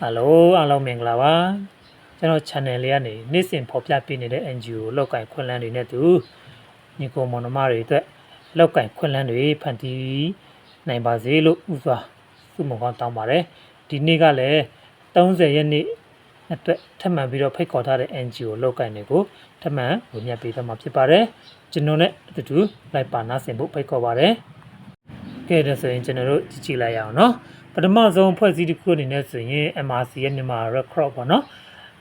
ဟယ်လိုအားလုံးမင်္ဂလာပါကျွန်တော် channel လေးကနေနေ့စဉ်ဖော်ပြပေးနေတဲ့ NGO လောက်ကင်ခွင့်လန်းတွေနဲ့တူညီကိုမောင်နှမတွေအတွက်လောက်ကင်ခွင့်လန်းတွေဖန်တီးနိုင်ပါစေလို့ဥစွာဆုမွန်ကောင်းတောင်းပါတယ်ဒီနေ့ကလည်း30ရက်နေ့အတွက်ထပ်မံပြီးတော့ဖိတ်ခေါ်ထားတဲ့ NGO လောက်ကင်တွေကိုထပ်မံဝင်မြတ်ပေးသွားမှာဖြစ်ပါတယ်ကျွန်တော်နဲ့အတူတူလိုက်ပါနားဆင်ဖို့ဖိတ်ခေါ်ပါတယ် ကဲဒါဆိုရင်ကျွန်တော်တို့ကြည့်ကြည့်လိုက်ရအောင်เนาะပထမဆုံးဖွဲ့စည်းတစ်ခုအနေနဲ့ဆိုရင် MRC ရဲ့မြန်မာ record ပေါ့เนาะ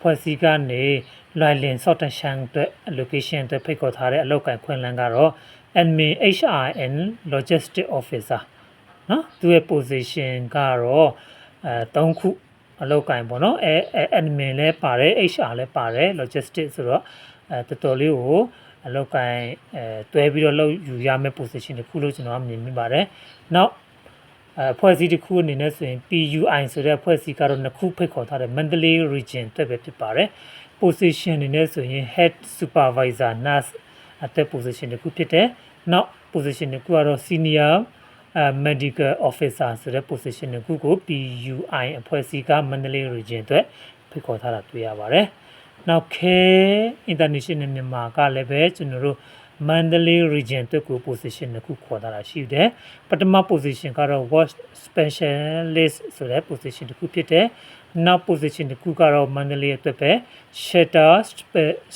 ဖွဲ့စည်းကနေလွိုင်လင် sortation အတွက် allocation အတွက်ဖိတ်ခေါ်ထားတဲ့အလောက်ကန်ခွင့်လန်းကတော့ admin HRN logistic officer เนาะသူရဲ့ position ကတော့အဲ3ခုအလောက်ကန်ပေါ့เนาะအဲအဲ admin လည်းပါတယ် HR လည်းပါတယ် logistic ဆိုတော့အဲတော်တော်လေးကို အလောက်ကန်အဲတွဲပြီးတော့လောက်ယူရမယ့် position တစ်ခုလို့ကျွန်တော်ကမြင်မိပါတယ်။နောက်အဲဖွဲ့စည်းတစ်ခုအနေနဲ့ဆိုရင် PUI ဆိုတဲ့ဖွဲ့စည်းကတော့နှစ်ခုဖိတ်ခေါ်ထားတဲ့ Mandalay region အတွက်ပဲဖြစ်ပါတယ်။ position အနေနဲ့ဆိုရင် head supervisor nurse အသက် position တစ်ခုဖြစ်တယ်။နောက် position တစ်ခုကတော့ senior အဲ medical officer ဆိုတဲ့ position တစ်ခုကို PUI အဖွဲ့အစည်းက Mandalay region အတွက်ဖိတ်ခေါ်ထားတာတွေ့ရပါတယ်။ နောက် K International မြန်မာကလည်းပဲကျွန်တော်တို့ Mandalay region အတွက်ကို position တစ်ခုခေါ်ထားတာရှိတယ်။ပထမ position ကတော့ watch specialist ဆိုတဲ့ position တစ်ခုဖြစ်တယ်။နောက် position တစ်ခုကတော့ Mandalay အတွက်ပဲ shelter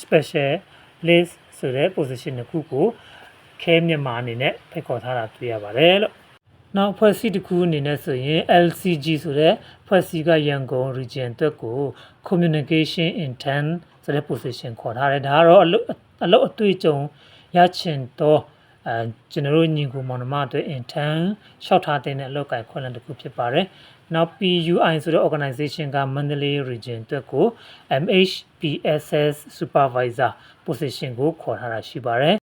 specialist ဆိုတဲ့ position တစ်ခုကိုခဲမြန်မာအနေနဲ့ဖိတ်ခေါ်ထားတာတွေ့ရပါတယ်လို့ နောက်ဖွဲ့စည်းတစ်ခုအနေနဲ့ဆိုရင် LCG ဆိုတဲ့ဖွဲ့စည်းကရန်ကုန် region အတွက်ကို communication intern ဆိုတဲ့ position ခေါ်ထားတယ်ဒါကတော့အလုပ်အလုပ်အတွေ့အကြုံရချင်တော့အဲကျွန်တော်တို့ညီကိုမောင်နှမအတွက် intern လျှောက်ထားတဲ့အလုပ်ကိုင်ခွင့်လန်းတစ်ခုဖြစ်ပါတယ်နောက် PUI ဆိုတဲ့ organization က Mandalay region အတွက်ကို MHPSS supervisor position ကိုခေါ်ထားတာရှိပါတယ်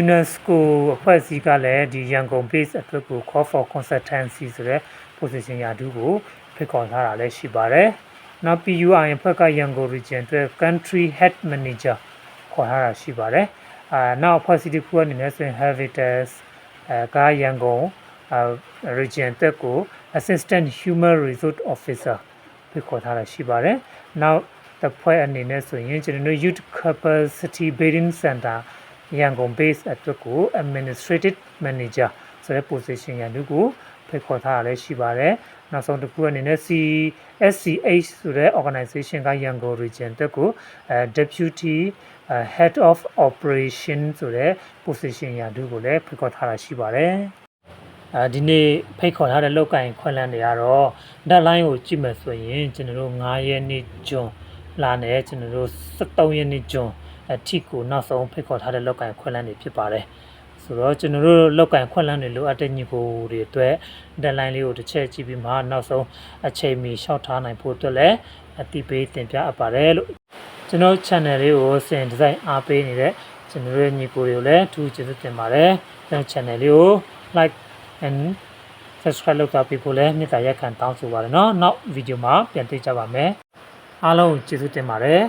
UNESCO အဖွဲ့အစည်းကလည်းဒီရန်ကုန် base အတွက်ကို call for consultancy ဆိုတဲ့ position ရာထူးကိုဖိတ်ခေါ်ထားတာလည်းရှိပါတယ်။နောက် PUI အဖွဲ့ကရန်ကုန် region အတွက် country head manager ခေါ်ထားတာရှိပါတယ်။အာနောက်အဖွဲ့အစည်းတစ်ခုအနေနဲ့ဆိုရင် Habitas အဲကရန်ကုန်အာ region အတွက်ကို assistant human resource officer ဖိတ်ခေါ်ထားတာရှိပါတယ်။နောက်တစ်ဖွဲ့အနေနဲ့ဆိုရင်ကျွန်တော်တို့ youth capacity building center ရန်ကုန် base အတွက်ကို administrative manager ဆိုတဲ့ position ရန်သူကိုဖိတ်ခေါ်ထားတာလည်းရှိပါတယ်။နောက်ဆုံးတစ်ခုအနေနဲ့ CSCH ဆိုတဲ့ organization ကရန်ကုန် region အတွက်ကိုအဲ deputy head of operation ဆိုတဲ့ position ရန်သူကိုလည်းဖိတ်ခေါ်ထားတာရှိပါတယ်။အဲဒီနေ့ဖိတ်ခေါ်ထားတဲ့လောက်ကင်ခွင့်လန်းတွေကတော့ deadline ကိုကြည့်မယ်ဆိုရင်ကျွန်တော်တို့9ရက်နေ့ဂျွန်လာနေကျွန်တော်တို့73ရက်နေ့ဂျွန် အထိကိုနောက်ဆုံးဖိတ်ခေါ်ထားတဲ့လောက်ကင်ခွင့်လန်းတွေဖြစ်ပါတယ်ဆိုတော့ကျွန်တော်တို့လောက်ကင်ခွင့်လန်းတွေလိုအပ်တဲ့ညီကိုတွေအတွက် deadline လေးကိုတစ်ချက်ကြည့်ပြီးမှနောက်ဆုံးအချိန်မီရှောက်ထားနိုင်ဖို့အတွက်လည်းအတိပေးတင်ပြအပ်ပါတယ်လို့ကျွန်တော် channel လေးကိုစင်ဒီဇိုင်းအားပေးနေတဲ့ကျွန်တော်တို့ညီကိုတွေကိုလည်းအထူးကျေးဇူးတင်ပါတယ်ကျွန်တော် channel လေးကို like and subscribe လုပ်တာပြီးဖို့လည်းမေတ္တာရက်ခံတောင်းဆိုပါတယ်เนาะနောက်ဗီဒီယိုမှာပြန်တွေ့ကြပါမယ်အားလုံးကျေးဇူးတင်ပါတယ်